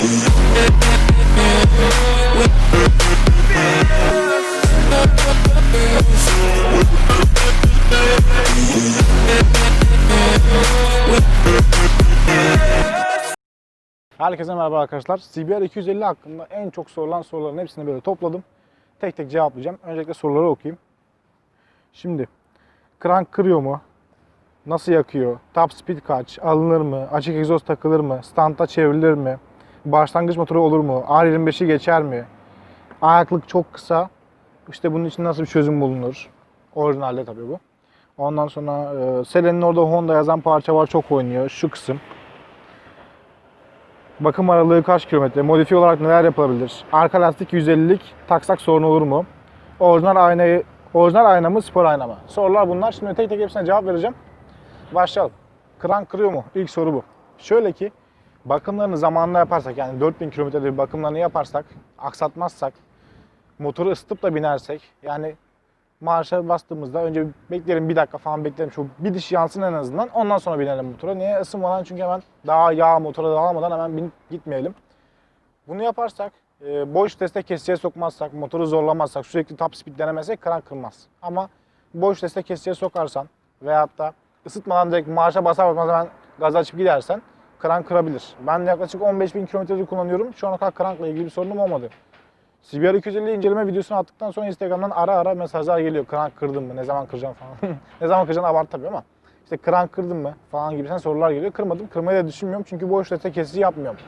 Herkese merhaba arkadaşlar. CBR 250 hakkında en çok sorulan soruların hepsini böyle topladım. Tek tek cevaplayacağım. Öncelikle soruları okuyayım. Şimdi, krank kırıyor mu? Nasıl yakıyor? Top speed kaç? Alınır mı? Açık egzoz takılır mı? Standta çevrilir mi? Başlangıç motoru olur mu? R25'i geçer mi? Ayaklık çok kısa. İşte bunun için nasıl bir çözüm bulunur? Orijinalde tabii bu. Ondan sonra e, Selen'in orada Honda yazan parça var çok oynuyor. Şu kısım. Bakım aralığı kaç kilometre? Modifiye olarak neler yapılabilir? Arka lastik 150'lik taksak sorun olur mu? Orijinal aynayı orijinal ayna mı, spor ayna mı? Sorular bunlar. Şimdi tek tek hepsine cevap vereceğim. Başlayalım. Krank kırıyor mu? İlk soru bu. Şöyle ki bakımlarını zamanında yaparsak yani 4000 kilometrede bir bakımlarını yaparsak, aksatmazsak, motoru ısıtıp da binersek yani marşa bastığımızda önce beklerim bir dakika falan beklerim şu bir diş yansın en azından ondan sonra binelim motora. Niye ısınmadan çünkü hemen daha yağ motora dağılmadan hemen binip gitmeyelim. Bunu yaparsak e, boş teste kesiciye sokmazsak, motoru zorlamazsak, sürekli top speed denemezsek krank kırmaz. Ama boş teste kesiciye sokarsan veyahut da ısıtmadan direkt marşa basar basmaz hemen gaz açıp gidersen krank kırabilir. Ben yaklaşık 15.000 kilometredir kullanıyorum. Şu ana kadar krankla ilgili bir sorunum olmadı. CBR 250 inceleme videosunu attıktan sonra Instagram'dan ara ara mesajlar geliyor. Krank kırdın mı? Ne zaman kıracağım falan. ne zaman kıracağım abart tabii ama. İşte krank kırdın mı? Falan gibi sorular geliyor. Kırmadım. Kırmayı da düşünmüyorum çünkü boş teste kesici yapmıyorum.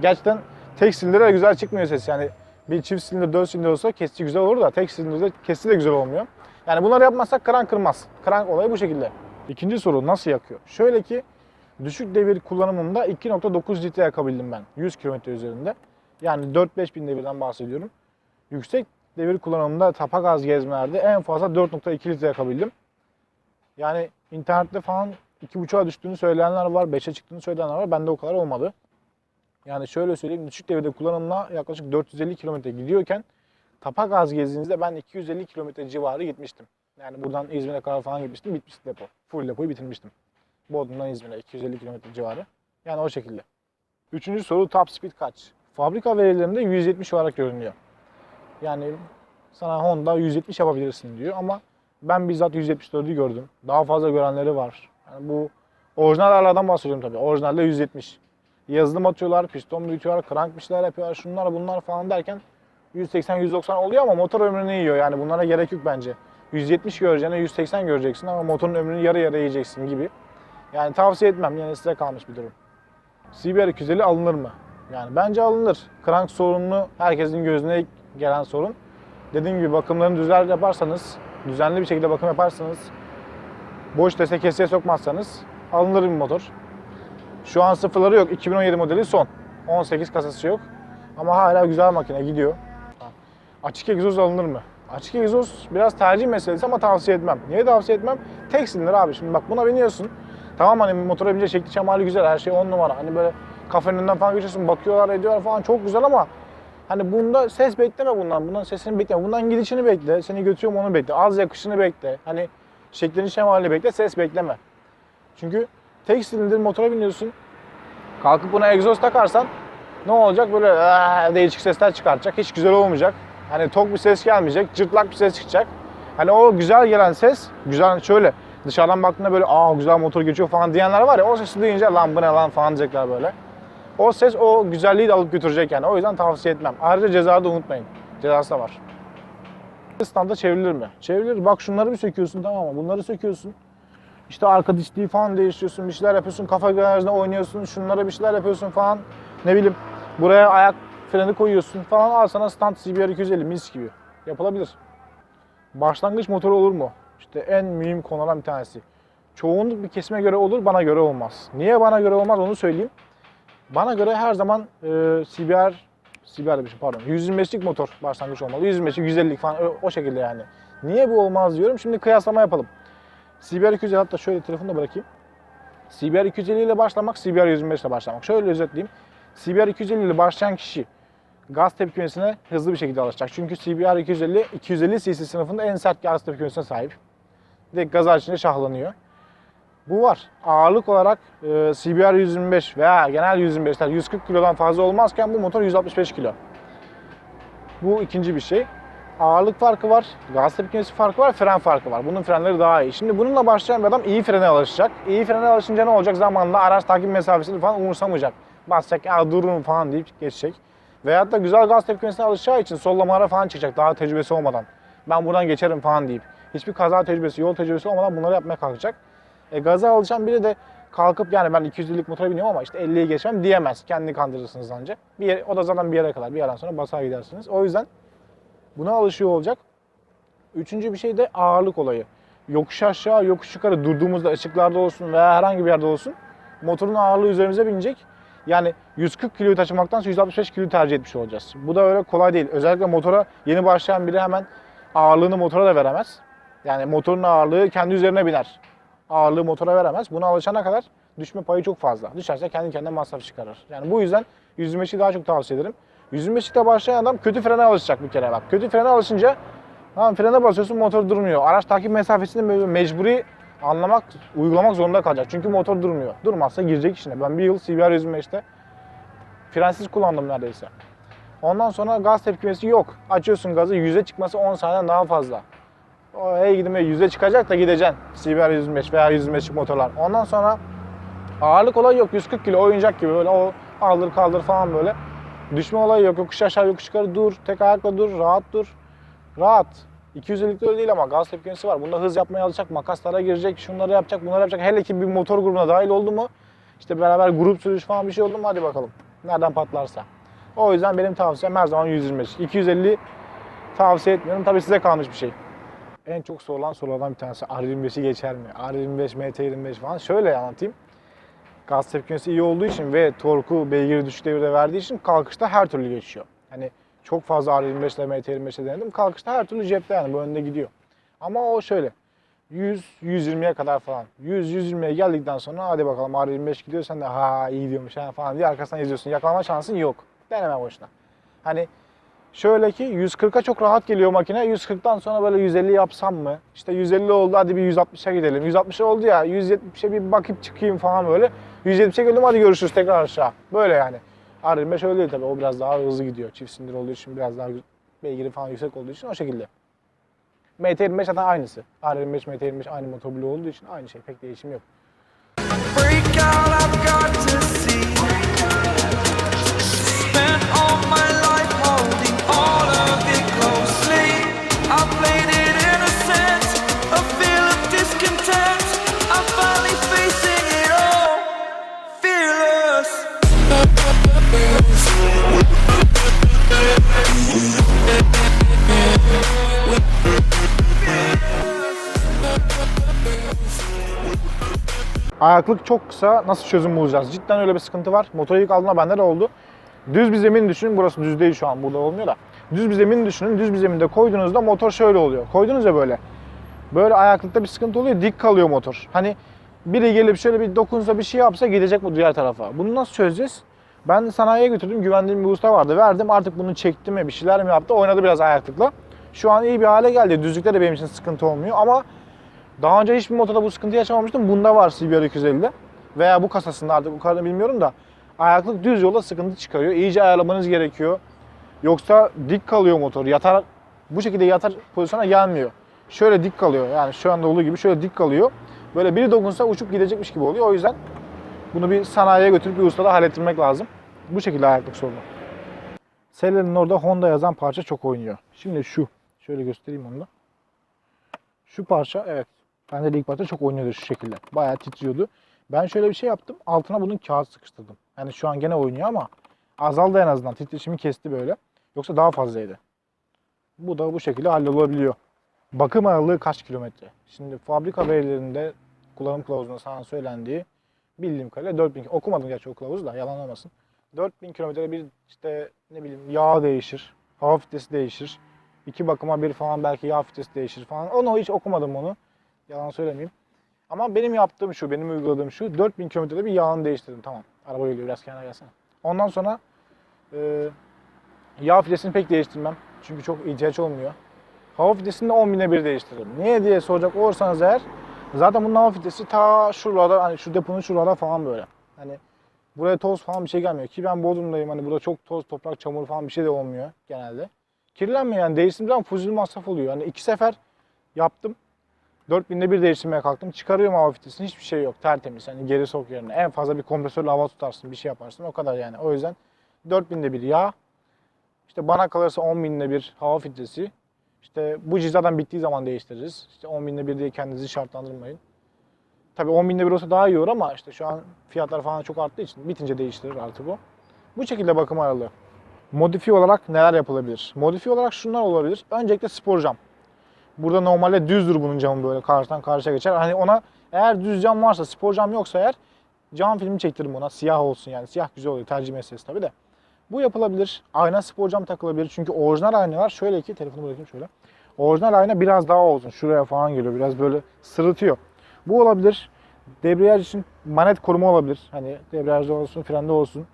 Gerçekten tek silindire güzel çıkmıyor ses. Yani bir çift silindir, dört silindir olsa kesici güzel olur da tek silindirde kesici de güzel olmuyor. Yani bunları yapmazsak krank kırmaz. Krank olayı bu şekilde. İkinci soru nasıl yakıyor? Şöyle ki düşük devir kullanımında 2.9 litre yakabildim ben 100 km üzerinde. Yani 4-5 bin devirden bahsediyorum. Yüksek devir kullanımında tapa gaz gezmelerde en fazla 4.2 litre yakabildim. Yani internette falan 2.5'a düştüğünü söyleyenler var, 5'e çıktığını söyleyenler var. Bende o kadar olmadı. Yani şöyle söyleyeyim, düşük devirde kullanımla yaklaşık 450 km gidiyorken tapa gaz gezdiğinizde ben 250 km civarı gitmiştim. Yani buradan İzmir'e kadar falan gitmiştim, bitmişti depo. Full depoyu bitirmiştim. Bodrum'dan İzmir'e 250 km civarı. Yani o şekilde. Üçüncü soru top speed kaç? Fabrika verilerinde 170 olarak görünüyor. Yani sana Honda 170 yapabilirsin diyor ama ben bizzat 174'ü gördüm. Daha fazla görenleri var. Yani bu orijinal ayarlardan bahsediyorum tabii. Orijinalde 170. Yazılım atıyorlar, piston büyütüyorlar, crank bir şeyler yapıyorlar, şunlar bunlar falan derken 180-190 oluyor ama motor ömrünü yiyor. Yani bunlara gerek yok bence. 170 göreceğine 180 göreceksin ama motorun ömrünü yarı yarı yiyeceksin gibi. Yani tavsiye etmem. Yani size kalmış bir durum. CBR 250 alınır mı? Yani bence alınır. Crank sorununu herkesin gözüne gelen sorun. Dediğim gibi bakımlarını düzenli yaparsanız, düzenli bir şekilde bakım yaparsanız, boş dese kesiye sokmazsanız alınır bir motor. Şu an sıfırları yok. 2017 modeli son. 18 kasası yok. Ama hala güzel makine gidiyor. Açık egzoz alınır mı? Açık egzoz biraz tercih meselesi ama tavsiye etmem. Niye tavsiye etmem? Tek silindir abi. Şimdi bak buna biniyorsun. Tamam hani motora bince şekli şemali güzel. Her şey 10 numara. Hani böyle kafenin önünden falan geçiyorsun. Bakıyorlar ediyorlar falan. Çok güzel ama Hani bunda ses bekleme bundan. Bundan sesini bekleme. Bundan gidişini bekle. Seni götürüyorum onu bekle. Az yakışını bekle. Hani şeklini şemalini bekle. Ses bekleme. Çünkü tek silindir motora biniyorsun. Kalkıp buna egzoz takarsan ne olacak? Böyle değişik sesler çıkartacak. Hiç güzel olmayacak. Hani tok bir ses gelmeyecek. Cırtlak bir ses çıkacak. Hani o güzel gelen ses, güzel şöyle dışarıdan baktığında böyle aa güzel motor geçiyor falan diyenler var ya o sesi duyunca lan bu ne lan falan diyecekler böyle. O ses o güzelliği de alıp götürecek yani. O yüzden tavsiye etmem. Ayrıca cezayı da unutmayın. Cezası da var. Standa çevrilir mi? Çevrilir. Bak şunları bir söküyorsun tamam mı? Bunları söküyorsun. İşte arka dişliği falan değiştiriyorsun. Bir şeyler yapıyorsun. Kafa garajında oynuyorsun. Şunlara bir şeyler yapıyorsun falan. Ne bileyim. Buraya ayak freni koyuyorsun falan. Al sana stand CBR 250 mis gibi. Yapılabilir. Başlangıç motoru olur mu? İşte en mühim konulardan bir tanesi. Çoğunluk bir kesime göre olur, bana göre olmaz. Niye bana göre olmaz onu söyleyeyim. Bana göre her zaman e, CBR, CBR demişim pardon, 125'lik motor başlangıç olmalı. 125'lik, 150'lik falan o, o şekilde yani. Niye bu olmaz diyorum. Şimdi kıyaslama yapalım. CBR 250 hatta şöyle telefonu da bırakayım. CBR 250 ile başlamak, CBR 125 ile başlamak. Şöyle özetleyeyim. CBR 250 ile başlayan kişi gaz tepkimesine hızlı bir şekilde alışacak. Çünkü CBR 250, 250 cc sınıfında en sert gaz tepkimesine sahip. Direkt gaz açınca şahlanıyor. Bu var. Ağırlık olarak e, CBR 125 veya genel 125'ler 140 kilodan fazla olmazken bu motor 165 kilo. Bu ikinci bir şey. Ağırlık farkı var, gaz tepkimesi farkı var, fren farkı var. Bunun frenleri daha iyi. Şimdi bununla başlayan bir adam iyi frene alışacak. İyi frene alışınca ne olacak? Zamanla araç takip mesafesini falan umursamayacak. Basacak, ya durun falan deyip geçecek. Veyahut da güzel gaz tepkimesine alışacağı için sollamalara falan çıkacak daha tecrübesi olmadan. Ben buradan geçerim falan deyip. Hiçbir kaza tecrübesi, yol tecrübesi olmadan bunları yapmaya kalkacak. E, gaza alışan biri de kalkıp yani ben 250'lik motora biniyorum ama işte 50'yi geçmem diyemez. Kendini kandırırsınız ancak. Bir yer- o da zaten bir yere kadar. Bir yerden sonra basar gidersiniz. O yüzden buna alışıyor olacak. Üçüncü bir şey de ağırlık olayı. Yokuş aşağı, yokuş yukarı durduğumuzda ışıklarda olsun veya herhangi bir yerde olsun motorun ağırlığı üzerimize binecek. Yani 140 kiloyu taşımaktansa 165 kiloyu tercih etmiş olacağız. Bu da öyle kolay değil. Özellikle motora yeni başlayan biri hemen ağırlığını motora da veremez. Yani motorun ağırlığı kendi üzerine biner. Ağırlığı motora veremez. Buna alışana kadar düşme payı çok fazla. Düşerse kendi kendine masraf çıkarır. Yani bu yüzden 125'i daha çok tavsiye ederim. 125'te başlayan adam kötü frene alışacak bir kere bak. Kötü frene alışınca tamam frene basıyorsun motor durmuyor. Araç takip mesafesini mecburi anlamak, uygulamak zorunda kalacak. Çünkü motor durmuyor. Durmazsa girecek içine. Ben bir yıl CBR 125'te frensiz kullandım neredeyse. Ondan sonra gaz tepkimesi yok. Açıyorsun gazı 100'e çıkması 10 saniyeden daha fazla. O hey gidime 100'e çıkacak da gideceksin. CBR 125 veya 125'lik motorlar. Ondan sonra ağırlık olayı yok. 140 kilo oyuncak gibi böyle o aldır kaldır falan böyle. Düşme olayı yok. Yokuş aşağı yokuş yukarı dur. Tek ayakla dur. Rahat dur. Rahat. 250'likte öyle değil ama gaz tepkimesi var. Bunda hız yapmaya alacak, makaslara girecek, şunları yapacak, bunları yapacak. Hele ki bir motor grubuna dahil oldu mu, işte beraber grup sürüş falan bir şey oldu mu hadi bakalım. Nereden patlarsa. O yüzden benim tavsiyem her zaman 125. 250 tavsiye etmiyorum. Tabii size kalmış bir şey. En çok sorulan sorulardan bir tanesi R25'i geçer mi? R25, MT25 falan. Şöyle anlatayım. Gaz tepkimesi iyi olduğu için ve torku beygiri düşük devirde verdiği için kalkışta her türlü geçiyor. Hani çok fazla R25 ile MT25'le denedim. Kalkışta her türlü cepte yani bu önde gidiyor. Ama o şöyle 100-120'ye kadar falan. 100-120'ye geldikten sonra hadi bakalım R25 gidiyor sen de ha iyi diyormuş ha falan diye arkasından izliyorsun. Yakalama şansın yok. Deneme boşuna. Hani şöyle ki 140'a çok rahat geliyor makine. 140'tan sonra böyle 150 yapsam mı? İşte 150 oldu hadi bir 160'a gidelim. 160 oldu ya 170'e bir bakıp çıkayım falan böyle. 170'e geldim hadi görüşürüz tekrar aşağı. Böyle yani. R25 öyle değil tabii. O biraz daha hızlı gidiyor. Çift sindir olduğu için biraz daha beygiri falan yüksek olduğu için o şekilde. MT25 zaten aynısı. R25, MT25 aynı motor olduğu için aynı şey. Pek değişim yok. Break out, I've got to Ayaklık çok kısa. Nasıl çözüm bulacağız? Cidden öyle bir sıkıntı var. Motoru ilk aldığında bende de oldu. Düz bir zemin düşünün. Burası düz değil şu an. Burada olmuyor da. Düz bir zemin düşünün. Düz bir zeminde koyduğunuzda motor şöyle oluyor. Koydunuz ya böyle. Böyle ayaklıkta bir sıkıntı oluyor. Dik kalıyor motor. Hani biri gelip şöyle bir dokunsa bir şey yapsa gidecek bu diğer tarafa. Bunu nasıl çözeceğiz? Ben sanayiye götürdüm. Güvendiğim bir usta vardı. Verdim. Artık bunu çekti mi bir şeyler mi yaptı? Oynadı biraz ayaklıkla. Şu an iyi bir hale geldi. Düzlükte de benim için sıkıntı olmuyor ama daha önce hiçbir motorda bu sıkıntıyı yaşamamıştım. Bunda var CBR 250'de. Veya bu kasasında artık bu kadar bilmiyorum da. Ayaklık düz yolda sıkıntı çıkarıyor. İyice ayarlamanız gerekiyor. Yoksa dik kalıyor motor. Yatar bu şekilde yatar pozisyona gelmiyor. Şöyle dik kalıyor. Yani şu anda olduğu gibi şöyle dik kalıyor. Böyle biri dokunsa uçup gidecekmiş gibi oluyor. O yüzden bunu bir sanayiye götürüp bir ustada hallettirmek lazım. Bu şekilde ayaklık sorunu. Seller'in orada Honda yazan parça çok oynuyor. Şimdi şu. Şöyle göstereyim onu da. Şu parça evet. Bende de ilk parça çok oynuyordu şu şekilde. Bayağı titriyordu. Ben şöyle bir şey yaptım. Altına bunun kağıt sıkıştırdım. Yani şu an gene oynuyor ama azaldı en azından. Titreşimi kesti böyle. Yoksa daha fazlaydı. Bu da bu şekilde hallolabiliyor. Bakım aralığı kaç kilometre? Şimdi fabrika verilerinde kullanım kılavuzunda sana söylendiği bildiğim kadarıyla 4000 okumadım gerçi o kılavuzu da yalan olmasın. 4000 kilometre bir işte ne bileyim yağ değişir. Hava filtresi değişir. İki bakıma bir falan belki yağ filtresi değişir falan. Onu hiç okumadım onu. Yalan söylemeyeyim. Ama benim yaptığım şu, benim uyguladığım şu. 4000 kilometrede bir yağını değiştirdim. Tamam. Araba geliyor biraz kenara gelsene. Ondan sonra e, yağ filtresini pek değiştirmem. Çünkü çok ihtiyaç olmuyor. Hava filtresini de 10 bine bir değiştiririm. Niye diye soracak olursanız eğer Zaten bunun hava filtresi ta şuralarda hani şu deponun şuralarda falan böyle. Hani buraya toz falan bir şey gelmiyor ki ben Bodrum'dayım hani burada çok toz, toprak, çamur falan bir şey de olmuyor genelde. Kirlenmiyor yani değiştirdiğim zaman fuzul masraf oluyor. Hani iki sefer yaptım. 4000'de bir değiştirmeye kalktım. Çıkarıyorum hava filtresini hiçbir şey yok. Tertemiz. Hani geri sok yerine. En fazla bir kompresörle hava tutarsın. Bir şey yaparsın. O kadar yani. O yüzden 4000'de bir yağ. İşte bana kalırsa 10.000'de bir hava filtresi. İşte bu cizadan bittiği zaman değiştiririz. İşte 10.000'de bir diye kendinizi şartlandırmayın. Tabii 10.000'de bir olsa daha iyi olur ama işte şu an fiyatlar falan çok arttığı için bitince değiştirir artık bu. Bu şekilde bakım aralığı. Modifiye olarak neler yapılabilir? Modifiye olarak şunlar olabilir. Öncelikle spor cam. Burada normalde düzdür bunun camı böyle karşıdan karşıya geçer. Hani ona eğer düz cam varsa, spor cam yoksa eğer cam filmi çektiririm ona. Siyah olsun yani. Siyah güzel oluyor. Tercih meselesi tabii de. Bu yapılabilir. Ayna spor cam takılabilir. Çünkü orijinal aynalar şöyle ki telefonu bırakayım şöyle. Orijinal ayna biraz daha uzun. Şuraya falan geliyor. Biraz böyle sırıtıyor. Bu olabilir. Debriyaj için manet koruma olabilir. Hani debriyajda olsun, frende olsun.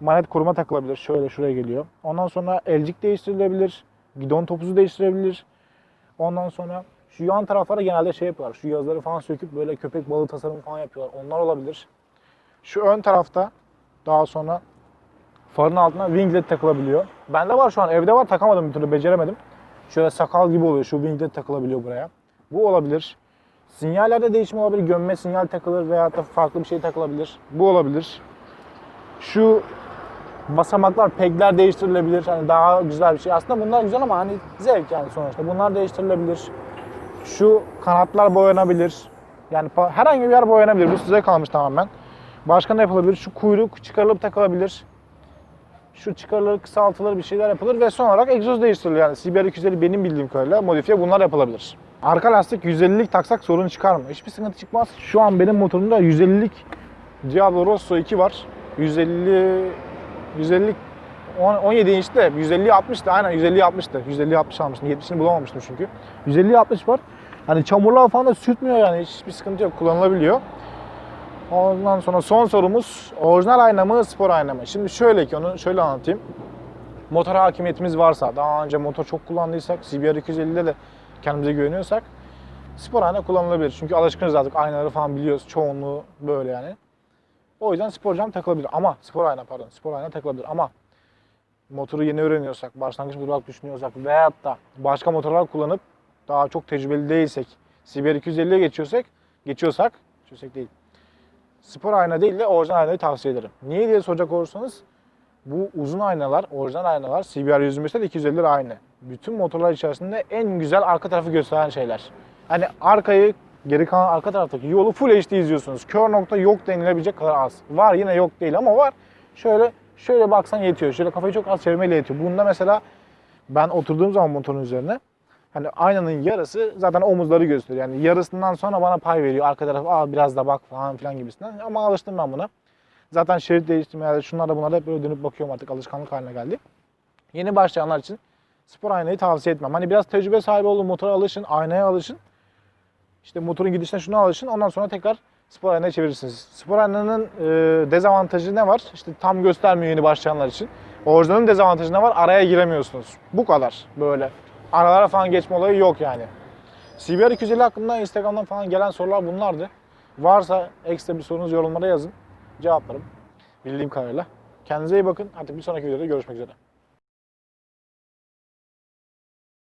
Manet koruma takılabilir. Şöyle şuraya geliyor. Ondan sonra elcik değiştirilebilir. Gidon topuzu değiştirebilir. Ondan sonra şu yan taraflara genelde şey yapıyorlar. Şu yazıları falan söküp böyle köpek balığı tasarımı falan yapıyorlar. Onlar olabilir. Şu ön tarafta daha sonra farın altına winglet takılabiliyor. Bende var şu an evde var takamadım bir türlü beceremedim. Şöyle sakal gibi oluyor. Şu winglet takılabiliyor buraya. Bu olabilir. Sinyallerde değişim olabilir. Gömme sinyal takılır veya da farklı bir şey takılabilir. Bu olabilir. Şu basamaklar, pegler değiştirilebilir. Hani daha güzel bir şey. Aslında bunlar güzel ama hani zevk yani sonuçta. Bunlar değiştirilebilir. Şu kanatlar boyanabilir. Yani herhangi bir yer boyanabilir. Bu size kalmış tamamen. Başka ne yapılabilir? Şu kuyruk çıkarılıp takılabilir. Şu çıkarılır, kısaltılır bir şeyler yapılır ve son olarak egzoz değiştirilir. Yani CBR 250 benim bildiğim kadarıyla modifiye bunlar yapılabilir. Arka lastik 150'lik taksak sorun çıkar mı? Hiçbir sıkıntı çıkmaz. Şu an benim motorumda 150'lik Diablo Rosso 2 var. 150 150 on- 17 inçte 150 60'tı aynen 150 60'tı. 150 60 almıştım. 70'ini bulamamıştım çünkü. 150 60 var. Hani çamurlar falan da sürtmüyor yani hiçbir sıkıntı yok kullanılabiliyor. Ondan sonra son sorumuz orijinal ayna mı spor ayna mı? Şimdi şöyle ki onu şöyle anlatayım. Motor hakimiyetimiz varsa, daha önce motor çok kullandıysak, CBR 250'de de kendimize güveniyorsak spor ayna kullanılabilir. Çünkü alışkınız artık aynaları falan biliyoruz. Çoğunluğu böyle yani. O yüzden spor cam takılabilir. Ama spor ayna pardon. Spor ayna takılabilir. Ama motoru yeni öğreniyorsak, başlangıç olarak düşünüyorsak veyahut da başka motorlar kullanıp daha çok tecrübeli değilsek, CBR 250'ye geçiyorsak, geçiyorsak, geçiyorsak değil. Spor ayna değil de orijinal aynayı tavsiye ederim. Niye diye soracak olursanız bu uzun aynalar, orijinal aynalar CBR 125'te de 250 aynı. Bütün motorlar içerisinde en güzel arka tarafı gösteren şeyler. Hani arkayı, geri kalan arka taraftaki yolu full HD izliyorsunuz. Kör nokta yok denilebilecek kadar az. Var yine yok değil ama var. Şöyle şöyle baksan yetiyor. Şöyle kafayı çok az çevirmeyle yetiyor. Bunda mesela ben oturduğum zaman motorun üzerine hani aynanın yarısı zaten omuzları gösteriyor. Yani yarısından sonra bana pay veriyor. Arka taraf Aa, biraz da bak falan filan gibisinden. Ama alıştım ben buna. Zaten şerit değiştirme ya da şunlar da bunlar da hep böyle dönüp bakıyorum artık alışkanlık haline geldi. Yeni başlayanlar için spor aynayı tavsiye etmem. Hani biraz tecrübe sahibi olun, motora alışın, aynaya alışın. İşte motorun gidişine şuna alışın. Ondan sonra tekrar spor aynaya çevirirsiniz. Spor aynanın e, dezavantajı ne var? İşte tam göstermiyor yeni başlayanlar için. Orijinalin dezavantajı ne var? Araya giremiyorsunuz. Bu kadar böyle. Aralara falan geçme olayı yok yani. CBR 250 hakkında Instagram'dan falan gelen sorular bunlardı. Varsa ekstra bir sorunuz yorumlara yazın. Cevaplarım. Bildiğim kadarıyla. Kendinize iyi bakın. Artık bir sonraki videoda görüşmek üzere.